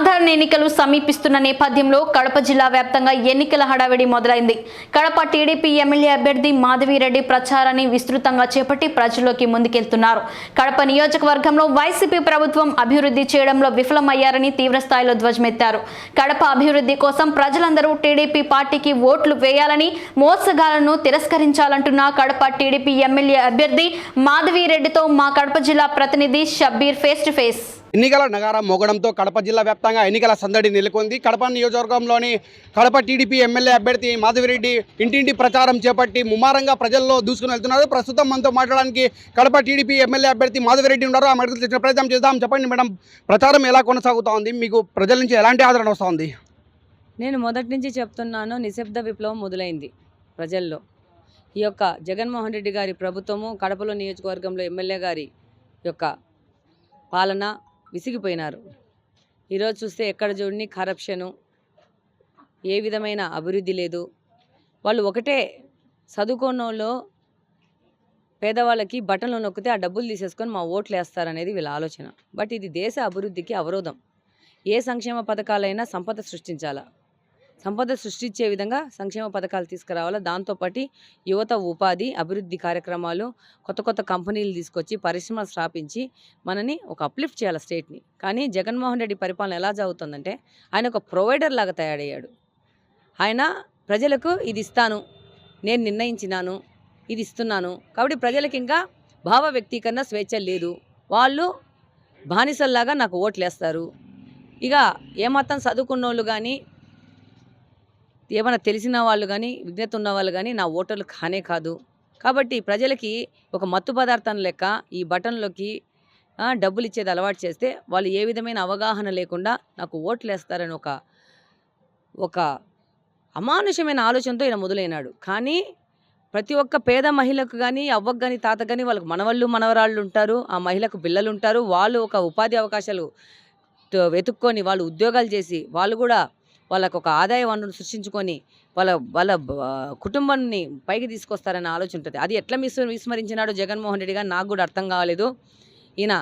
సాధారణ ఎన్నికలు సమీపిస్తున్న నేపథ్యంలో కడప జిల్లా వ్యాప్తంగా ఎన్నికల హడావిడి మొదలైంది. కడప టీడీపీ ఎమ్మెల్యే అభ్యర్థి మాధవిరెడ్డి ప్రచారాన్ని విస్తృతంగా చేపట్టి ప్రజల్లోకి ముందుకెళ్తున్నారు. కడప నియోజకవర్గంలో వైసీపీ ప్రభుత్వం అభివృద్ధి చేయడంలో విఫలమయ్యారని తీవ్రస్థాయిలో ధ్వజమెత్తారు. కడప అభివృద్ధి కోసం ప్రజలందరూ టీడీపీ పార్టీకి ఓట్లు వేయాలని మోసగాలను తిరస్కరించాలంటున్న కడప టీడీపీ ఎమ్మెల్యే అభ్యర్థి మాధవిరెడ్డితో మా కడప జిల్లా ప్రతినిధి షబ్బీర్ ఫేస్ టు ఫేస్ ఎన్నికల నగారం మోగడంతో కడప జిల్లా వ్యాప్తంగా ఎన్నికల సందడి నెలకొంది. కడప నియోజకవర్గంలోని కడప టీడీపీ ఎమ్మెల్యే అభ్యర్థి మాధవిరెడ్డి ఇంటింటి ప్రచారం చేపట్టి ముమ్మారంగా ప్రజల్లో దూసుకుని వెళ్తున్నారు. ప్రస్తుతం మనతో మాట్లాడడానికి కడప టీడీపీ ఎమ్మెల్యే అభ్యర్థి మాధవిరెడ్డి ఉన్నారు. ఆ మెడకు తెచ్చిన ప్రయత్నం చేద్దాం. చెప్పండి మేడం ప్రచారం ఎలా కొనసాగుతోంది? మీకు ప్రజల నుంచి ఎలాంటి ఆదరణ వస్తుంది? నేను మొదటి నుంచి చెప్తున్నాను నిశ్శబ్ద విప్లవం మొదలైంది ప్రజల్లో. ఈ యొక్క జగన్మోహన్ రెడ్డి గారి ప్రభుత్వము కడపలో నియోజకవర్గంలో ఎమ్మెల్యే గారి యొక్క పాలన విసిగిపోయినారు. ఈరోజు చూస్తే ఎక్కడ చూడని కరప్షను ఏ విధమైన అభివృద్ధి లేదు. వాళ్ళు ఒకటే చదువుకోనోళ్ళు పేదవాళ్ళకి బటన్లు నొక్కితే ఆ డబ్బులు తీసేసుకొని మా ఓట్లు వేస్తారనేది వీళ్ళ ఆలోచన. బట్ ఇది దేశ అభివృద్ధికి అవరోధం. ఏ సంక్షేమ పథకాలైనా సంపద సృష్టించాలా? సంపద సృష్టించే విధంగా సంక్షేమ పథకాలు తీసుకురావాలా? దాంతోపాటు యువత ఉపాధి అభివృద్ధి కార్యక్రమాలు కొత్త కొత్త కంపెనీలు తీసుకొచ్చి పరిశ్రమలు స్థాపించి మనని ఒక అప్లిఫ్ట్ చేయాలి స్టేట్ని కానీ జగన్మోహన్ రెడ్డి పరిపాలన ఎలా జరుగుతుందంటే ఆయన ఒక ప్రొవైడర్ లాగా తయారయ్యాడు. ఆయన ప్రజలకు ఇది ఇస్తాను నేను నిర్ణయించినాను ఇది ఇస్తున్నాను. కాబట్టి ప్రజలకు ఇంకా భావ వ్యక్తీకరణ స్వేచ్ఛ లేదు. వాళ్ళు బానిసల్లాగా నాకు ఓట్లు వేస్తారు ఇక ఏమాత్రం చదువుకున్న వాళ్ళు కానీ ఏమైనా తెలిసిన వాళ్ళు కానీ విజ్ఞత ఉన్న వాళ్ళు కానీ నా ఓటర్లు కానే కాదు. కాబట్టి ప్రజలకి ఒక మత్తు పదార్థం లెక్క ఈ బటన్లోకి డబ్బులు ఇచ్చేది అలవాటు చేస్తే వాళ్ళు ఏ విధమైన అవగాహన లేకుండా నాకు ఓట్లు వేస్తారని ఒక ఒక అమానుషమైన ఆలోచనతో ఈయన మొదలైనాడు. కానీ ప్రతి ఒక్క పేద మహిళకు కానీ అవ్వకు కానీ తాత కానీ వాళ్ళకి మనవళ్ళు మనవరాళ్ళు ఉంటారు. ఆ మహిళకు పిల్లలు ఉంటారు. వాళ్ళు ఒక ఉపాధి అవకాశాలు వెతుక్కొని వాళ్ళు ఉద్యోగాలు చేసి వాళ్ళు కూడా వాళ్ళకు ఒక ఆదాయ వనరును సృష్టించుకొని వాళ్ళ వాళ్ళ కుటుంబాన్ని పైకి తీసుకొస్తారనే ఆలోచన ఉంటుంది అది ఎట్లా మిస్ విస్మరించినాడు జగన్మోహన్ రెడ్డి గారు నాకు కూడా అర్థం కాలేదు. ఈయన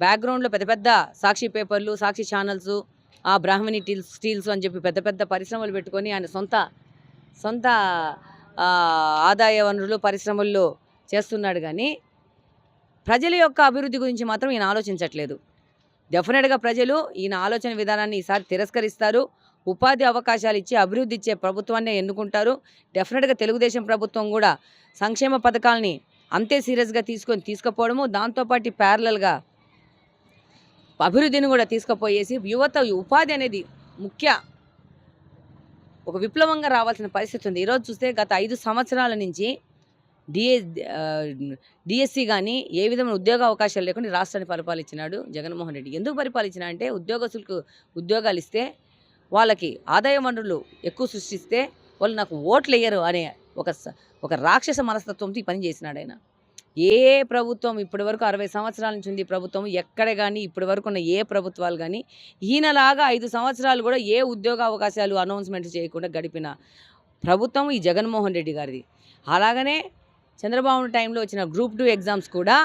బ్యాక్గ్రౌండ్లో పెద్ద పెద్ద సాక్షి పేపర్లు సాక్షి ఛానల్స్ ఆ బ్రాహ్మణి టీల్స్ స్టీల్స్ అని చెప్పి పెద్ద పెద్ద పరిశ్రమలు పెట్టుకొని ఆయన సొంత సొంత ఆదాయ వనరులు పరిశ్రమల్లో చేస్తున్నాడు కానీ ప్రజల యొక్క అభివృద్ధి గురించి మాత్రం ఈయన ఆలోచించట్లేదు. డెఫినెట్గా ప్రజలు ఈయన ఆలోచన విధానాన్ని ఈసారి తిరస్కరిస్తారు. ఉపాధి అవకాశాలు ఇచ్చి అభివృద్ధి ఇచ్చే ప్రభుత్వాన్ని ఎన్నుకుంటారు. డెఫినెట్గా తెలుగుదేశం ప్రభుత్వం కూడా సంక్షేమ పథకాలని అంతే సీరియస్గా తీసుకొని తీసుకుపోవడము దాంతోపాటు ప్యారలల్గా అభివృద్ధిని కూడా తీసుకుపోయేసి యువత ఉపాధి అనేది ముఖ్య ఒక విప్లవంగా రావాల్సిన పరిస్థితి ఉంది. ఈరోజు చూస్తే గత ఐదు సంవత్సరాల నుంచి డిఏ డిఎస్సి కానీ ఏ విధమైన ఉద్యోగ అవకాశాలు లేకుండా రాష్ట్రాన్ని పరిపాలించినాడు జగన్మోహన్ రెడ్డి. ఎందుకు పరిపాలించిన అంటే ఉద్యోగస్తులకు ఉద్యోగాలు ఇస్తే వాళ్ళకి ఆదాయ వనరులు ఎక్కువ సృష్టిస్తే వాళ్ళు నాకు ఓట్లు వేయరు అనే ఒక స- ఒక రాక్షస మనస్తత్వంతో ఈ పని చేసినాడు ఆయన. ఏ ప్రభుత్వం ఇప్పటి వరకు అరవై సంవత్సరాల నుంచి ఉంది ప్రభుత్వం ఎక్కడ కానీ ఇప్పటి వరకు ఉన్న ఏ ప్రభుత్వాలు కానీ ఈయనలాగా ఐదు సంవత్సరాలు కూడా ఏ ఉద్యోగ అవకాశాలు అనౌన్స్మెంట్ చేయకుండా గడిపిన ప్రభుత్వం ఈ జగన్మోహన్ రెడ్డి గారిది. అలాగనే చంద్రబాబు టైంలో వచ్చిన గ్రూప్ టూ ఎగ్జామ్స్ కూడా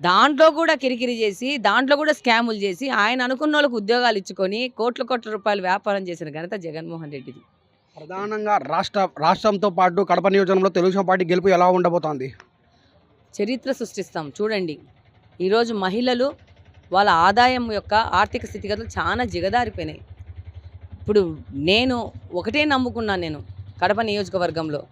దాంట్లో కూడా కిరికిరి చేసి దాంట్లో కూడా స్కాములు చేసి ఆయన అనుకున్న వాళ్ళకి ఉద్యోగాలు ఇచ్చుకొని కోట్ల కోట్ల రూపాయలు వ్యాపారం చేసిన ఘనత జగన్మోహన్ రెడ్డిది. ప్రధానంగా రాష్ట్ర రాష్ట్రంతో పాటు కడప నియోజకవర్గంలో తెలుగుదేశం పార్టీ గెలుపు ఎలా ఉండబోతోంది? చరిత్ర సృష్టిస్తాం. చూడండి ఈరోజు మహిళలు వాళ్ళ ఆదాయం యొక్క ఆర్థిక స్థితిగతులు చాలా జిగదారిపోయినాయి. ఇప్పుడు నేను ఒకటే నమ్ముకున్నాను నేను కడప నియోజకవర్గంలో.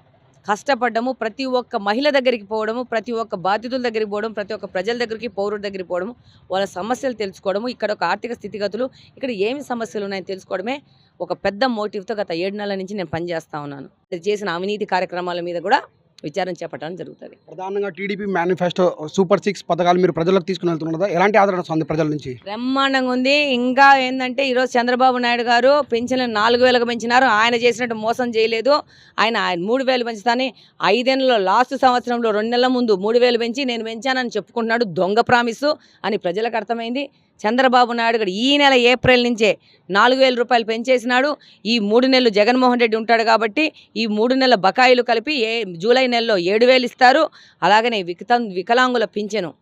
కష్టపడ్డము ప్రతి ఒక్క మహిళ దగ్గరికి పోవడము ప్రతి ఒక్క బాధితుల దగ్గరికి పోవడం ప్రతి ఒక్క ప్రజల దగ్గరికి పౌరుల దగ్గరికి పోవడము వాళ్ళ సమస్యలు తెలుసుకోవడము ఇక్కడ ఒక ఆర్థిక స్థితిగతులు ఇక్కడ ఏమి సమస్యలు ఉన్నాయని తెలుసుకోవడమే ఒక పెద్ద మోటివ్తో గత ఏడు నెలల నుంచి నేను పనిచేస్తా ఉన్నాను. చేసిన అవినీతి కార్యక్రమాల మీద కూడా విచారణ చేపట్టడం జరుగుతుంది. ప్రధానంగా టీడీపీ మేనిఫెస్టో సూపర్ సిక్స్ పథకాలు మీరు ప్రజలకు తీసుకుని వెళ్తున్నదా? ఎలాంటి ఆదరణ వస్తుంది ప్రజల నుంచి? బ్రహ్మాండంగా ఉంది. ఇంకా ఏంటంటే ఈరోజు చంద్రబాబు నాయుడు గారు పెన్షన్లు నాలుగు వేలకు పెంచినారు. ఆయన చేసినట్టు మోసం చేయలేదు. ఆయన ఆయన మూడు వేలు పెంచుతాని ఐదేళ్ళలో లాస్ట్ సంవత్సరంలో రెండు నెలల ముందు మూడు వేలు పెంచి నేను పెంచానని చెప్పుకుంటున్నాడు దొంగ ప్రామిసు అని ప్రజలకు అర్థమైంది. చంద్రబాబు నాయుడు గారు ఈ నెల ఏప్రిల్ నుంచే నాలుగు వేల రూపాయలు పెంచేసినాడు. ఈ మూడు నెలలు జగన్మోహన్ రెడ్డి ఉంటాడు కాబట్టి ఈ మూడు నెలల బకాయిలు కలిపి ఏ జూలై నెలలో ఏడు వేలు ఇస్తారు. అలాగనే వికతం వికలాంగుల పింఛను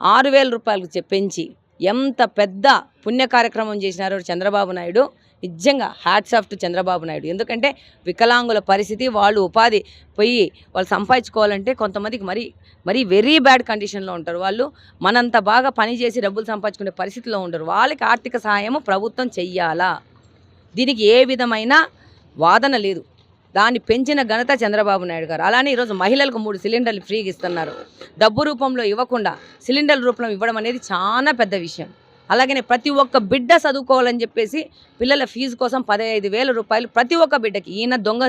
ఆరు వేల రూపాయలకు పెంచి ఎంత పెద్ద పుణ్య కార్యక్రమం చేసినారో చంద్రబాబు నాయుడు. నిజంగా hats off to Chandrababu Naidu. ఎందుకంటే వికలాంగుల పరిస్థితి వాళ్ళు ఉపాధి పోయి వాళ్ళు సంపాదించుకోవాలంటే కొంతమందికి మరీ మరీ వెరీ బ్యాడ్ కండిషన్లో ఉంటారు. వాళ్ళు మనంత బాగా పని చేసి డబ్బులు సంపాదించుకునే పరిస్థితిలో ఉండరు. వాళ్ళకి ఆర్థిక సహాయము ప్రభుత్వం చెయ్యాలా? దీనికి ఏ విధమైన వాదన లేదు. దాన్ని పెంచిన ఘనత చంద్రబాబు నాయుడు గారు. అలానే ఈరోజు మహిళలకు మూడు సిలిండర్లు ఫ్రీగా ఇస్తున్నారు. డబ్బు రూపంలో ఇవ్వకుండా సిలిండర్ రూపంలో ఇవ్వడం అనేది చాలా పెద్ద విషయం. అలాగనే ప్రతి ఒక్క బిడ్డ చదువుకోవాలని చెప్పేసి పిల్లల ఫీజు కోసం పదహైదు వేల రూపాయలు ప్రతి ఒక్క బిడ్డకి ఈయన దొంగ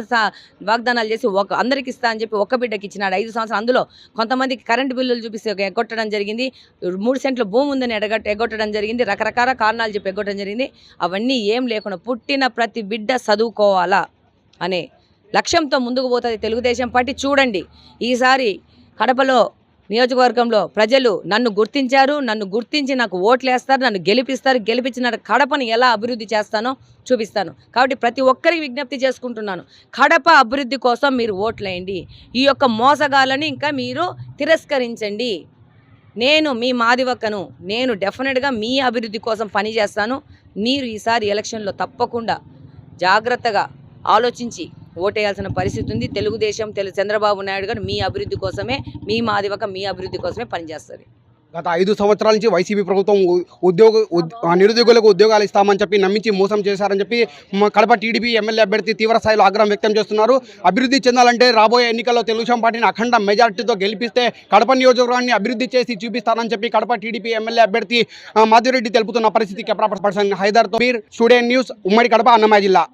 వాగ్దానాలు చేసి ఒక అందరికి ఇస్తా అని చెప్పి ఒక్క బిడ్డకి ఇచ్చినాడు ఐదు సంవత్సరాలు. అందులో కొంతమందికి కరెంటు బిల్లులు చూపిస్తే ఒక ఎగ్గొట్టడం జరిగింది. మూడు సెంట్ల భూమి ఉందని ఎడగట్ట ఎగ్గొట్టడం జరిగింది. రకరకాల కారణాలు చెప్పి ఎగ్గొట్టడం జరిగింది. అవన్నీ ఏం లేకుండా పుట్టిన ప్రతి బిడ్డ చదువుకోవాలా అనే లక్ష్యంతో ముందుకు పోతుంది తెలుగుదేశం పార్టీ. చూడండి ఈసారి కడపలో నియోజకవర్గంలో ప్రజలు నన్ను గుర్తించారు నన్ను గుర్తించి నాకు ఓట్లు వేస్తారు నన్ను గెలిపిస్తారు గెలిపించిన కడపని ఎలా అభివృద్ధి చేస్తానో చూపిస్తాను. కాబట్టి ప్రతి ఒక్కరికి విజ్ఞప్తి చేసుకుంటున్నాను. కడప అభివృద్ధి కోసం మీరు ఓట్లేయండి. ఈ యొక్క మోసగాలని ఇంకా మీరు తిరస్కరించండి. నేను మీ మాదివక్కను నేను డెఫినెట్గా మీ అభివృద్ధి కోసం పనిచేస్తాను. మీరు ఈసారి ఎలక్షన్లో తప్పకుండా జాగ్రత్తగా ఆలోచించి ఓటేయాల్సిన పరిస్థితి ఉంది. తెలుగుదేశం తెలు చంద్రబాబు నాయుడు గారు మీ అభివృద్ధి కోసమే మీ మాదివక మీ అభివృద్ధి కోసమే పనిచేస్తుంది గత ఐదు సంవత్సరాల నుంచి వైసీపీ ప్రభుత్వం ఉద్యోగ నిరుద్యోగులకు ఉద్యోగాలు ఇస్తామని చెప్పి నమ్మించి మోసం చేశారని చెప్పి కడప టీడీపీ ఎమ్మెల్యే అభ్యర్థి తీవ్ర స్థాయిలో ఆగ్రహం వ్యక్తం చేస్తున్నారు. అభివృద్ధి చెందాలంటే రాబోయే ఎన్నికల్లో తెలుగుదేశం పార్టీని అఖండ మెజార్టీతో గెలిపిస్తే కడప నియోజకవర్గాన్ని అభివృద్ధి చేసి చూపిస్తానని చెప్పి కడప టీడీపీ ఎమ్మెల్యే అభ్యర్థి మాధురెడ్డి తెలుపుతున్న పరిస్థితి కెమెరా పర్సన్ హైదర్తో మీరు స్టూడియో న్యూస్ ఉమ్మడి కడప అన్నమయ్య జిల్లా.